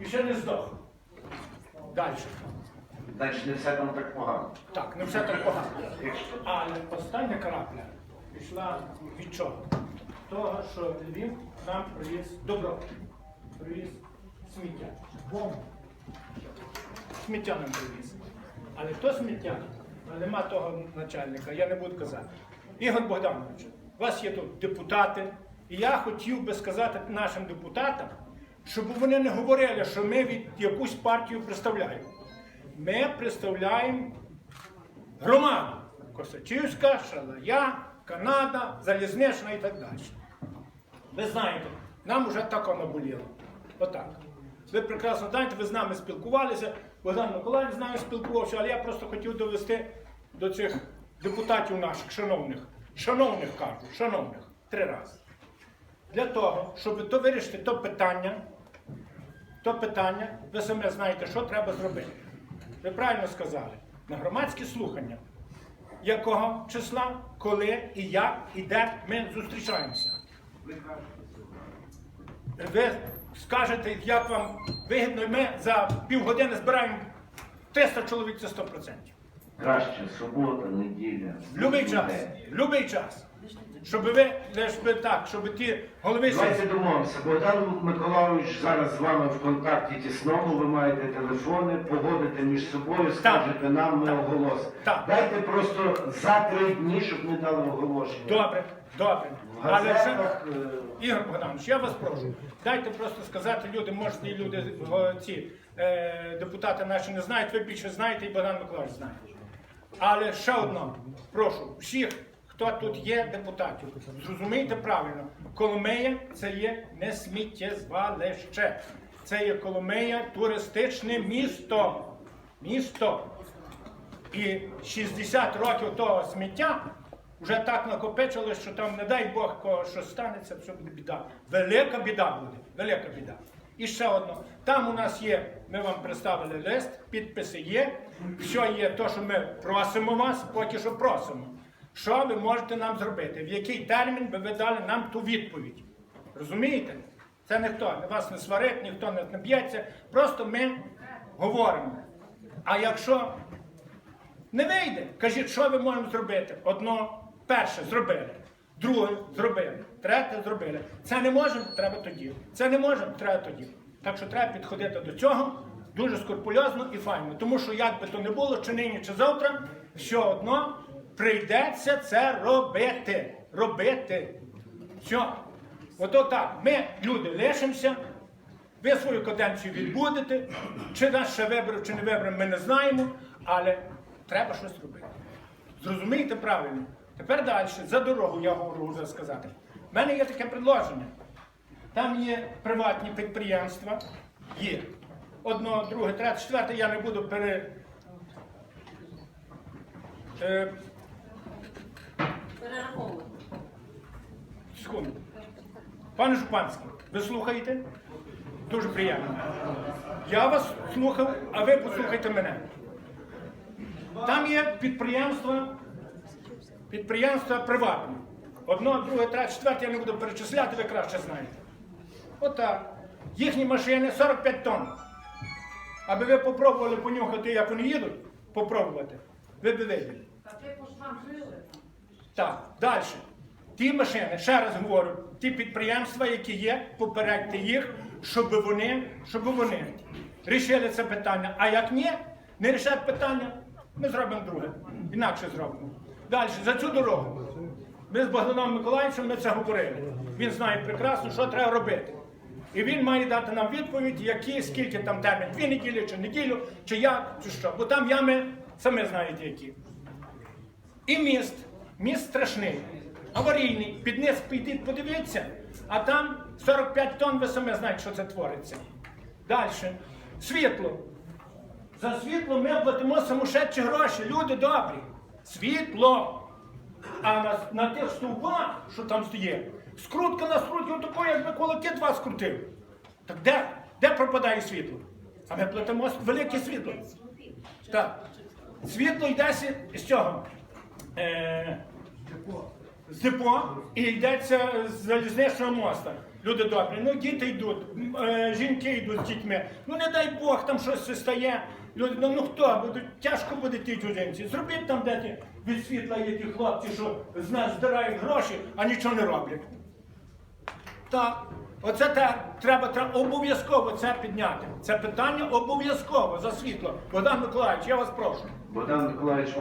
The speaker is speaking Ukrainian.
і ще не здох. Далі. Значить, не все там так погано. Так, не все так погано. Але остання крапля пішла від чого? Того, що Львів нам привіз добро, привіз сміття. Бомбу. Сміття нам привіз. Але то сміття, а нема того начальника, я не буду казати. Ігор Богданович, у вас є тут депутати, і я хотів би сказати нашим депутатам, щоб вони не говорили, що ми від якусь партію представляємо. Ми представляємо громаду. Косачівська, Шалая, Канада, Залізнична і так далі. Ви знаєте, нам вже так воно боліло. Отак. Ви прекрасно знаєте, ви з нами спілкувалися, Богдан Миколаївич з нами спілкувався, але я просто хотів довести до цих депутатів наших, шановних, шановних кажу, шановних, три рази. Для того, щоб то вирішити то питання, то питання, ви самі знаєте, що треба зробити. Ви правильно сказали, на громадські слухання, якого числа, коли і як і де ми зустрічаємося. Ви скажете, як вам вигідно, і ми за півгодини збираємо 300 чоловік, це 100%. краще субота, неділя. Будь-який час. Будь-який час. Щоб ви лиш би так, щоб ті голови Давайте домовимося. Богдан Миколайович зараз з вами в контакті тісному, ви маєте телефони, погодите між собою, скажете нам, ми оголосимо. Так. Дайте просто за три дні, щоб ми дали оголошення. Добре, добре. Але ще, е, Ігор Богданович, я вас прошу, дайте просто сказати люди, може, і люди, ці е, депутати наші не знають, ви більше знаєте, і Богдан Миколаївич знає. Але ще одно, прошу, всіх, хто тут є, депутатів, зрозумійте правильно, Коломия це є не сміттєзвалище. Це є Коломия туристичне місто. Місто. І 60 років того сміття вже так накопичилось, що там, не дай Бог, кого що станеться, це буде біда. Велика біда буде. Велика біда. І ще одно. Там у нас є, ми вам представили лист, підписи є. Все є те, що ми просимо вас, поки що просимо. Що ви можете нам зробити? В який термін би ви дали нам ту відповідь? Розумієте? Це ніхто, вас не сварить, ніхто не б'ється. Просто ми говоримо. А якщо не вийде. Кажіть, що ви можемо зробити? Одно, перше зробили, друге зробили, третє зробили. Це не можемо, треба тоді. Це не можемо, треба тоді. Так що треба підходити до цього дуже скрупульозно і файно. Тому що як би то не було, чи нині, чи завтра, все одно прийдеться це робити. Робити. Все. Ото так. Ми, люди, лишимося. Ви свою каденцію відбудете. Чи нас ще виберуть, чи не виберуть, ми не знаємо, але треба щось робити. Зрозумієте правильно? Тепер далі, за дорогу я говорю вже сказати. У мене є таке предложення. Там є приватні підприємства, є. Одно, друге, третє, четверте, я не буду пере. Перераховувати. секунду. Пане Жупанський, ви слухаєте? Дуже приємно. Я вас слухав, а ви послухайте мене. Там є підприємства, підприємства приватні. Одно, друге, третє, четверте, я не буду перечисляти, ви краще знаєте. Отак. Їхні машини 45 тонн. Аби ви попробували понюхати, як вони їдуть, попробувати, ви б виділи. Так, далі. Ті машини, ще раз говорю, ті підприємства, які є, попередьте їх, щоб вони, щоб вони рішили це питання. А як ні, не рішать питання, ми зробимо друге. Інакше зробимо. Далі, за цю дорогу. Ми з Богданом Миколаївичем ми це говорили. Він знає прекрасно, що треба робити. І він має дати нам відповідь, які, скільки там термін, дві неділі, чи неділю, чи як, чи що. Бо там ями, самі знаєте які. І міст. Міст страшний, аварійний. Під низ підіть, подивіться, а там 45 тонн, ви знаєте, що це твориться. Далі. Світло. За світло ми платимо самошедші гроші, люди добрі. Світло. А на, на тих стовбах, що там стоїть, скрутка на скруті, отако, якби кулаки два скрутив. Так де? Де пропадає світло? А ми платимо велике світло. Так. Світло йде з цього. Е, з депо і йдеться з залізничного моста. Люди добрі, ну діти йдуть, е, жінки йдуть з дітьми. Ну не дай Бог, там щось стає. Люди, ну, ну хто? Буде, тяжко буде тій чужинці. Зробіть там, де ті від світла є ті хлопці, що з нас здирають гроші, а нічого не роблять. Так, оце те, треба, треба обов'язково це підняти. Це питання обов'язково за світло. Богдан Миколаївич, я вас прошу. Богдан Миколаївич